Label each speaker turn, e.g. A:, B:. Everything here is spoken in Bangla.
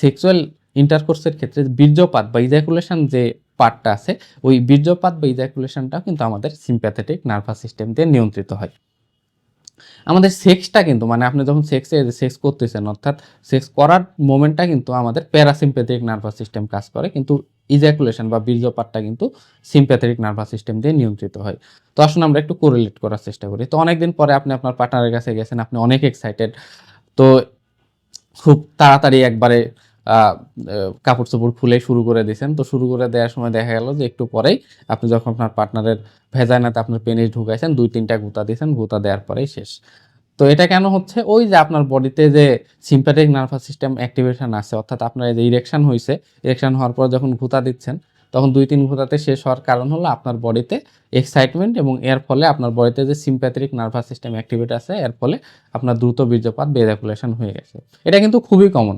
A: সেক্সুয়াল ইন্টারকোর্সের ক্ষেত্রে বীর্যপাত বা ইজাকুলেশন যে পার্টটা আছে, ওই বীর্যপাত বা ইজাকুলেশনটাও কিন্তু আমাদের সিম্প্যাথেটিক নার্ভাস সিস্টেম দিয়ে নিয়ন্ত্রিত হয়। আমাদের সেক্সটা কিন্তু মানে আপনি যখন সেক্সে সেক্স করতেছেন, অর্থাৎ সেক্স করার মোমেন্টটা কিন্তু আমাদের প্যারাসিম্প্যাথেটিক নার্ভাস সিস্টেম কাজ করে, কিন্তু ইজাকুলেশন বা বীর্যপাতটা কিন্তু সিম্প্যাথেটিক নার্ভাস সিস্টেম দিয়ে নিয়ন্ত্রিত হয়। তো আসুন আমরা একটু কোরিলেট করার চেষ্টা করি। তো অনেকদিন পরে আপনি আপনার পার্টনারের কাছে গেছেন, আপনি অনেক এক্সাইটেড তো খুব তাড়াতাড়ি একবারে কাপড় চোপড় খুলে শুরু করে দিয়েছেন। তো শুরু করে দেওয়ার সময় দেখা গেল যে একটু পরেই আপনি যখন আপনার পার্টনারের ভেজানাতে আপনার পেনিস ঢুকাইছেন, দুই তিনটা গুতা দিয়েছেন, গুতা দেওয়ার পরেই শেষ। তো এটা কেন হচ্ছে? ওই যে আপনার বডিতে যে সিম্প্যাথিক নার্ভাস সিস্টেম অ্যাক্টিভেশন আছে, অর্থাৎ আপনার যে ইরেকশন হয়েছে ইরেকশন হওয়ার পর যখন ঘুতা দিচ্ছেন, তখন দুই তিন ঘুতাতে শেষ হওয়ার কারণ হলো আপনার বডিতে এক্সাইটমেন্ট এবং এর ফলে আপনার বডিতে যে সিম্প্যাথিক নার্ভাস সিস্টেম অ্যাক্টিভেট আছে, এর ফলে আপনার দ্রুত বীর্যপাত বেজাকুলেশন হয়ে গেছে। এটা কিন্তু খুবই কমন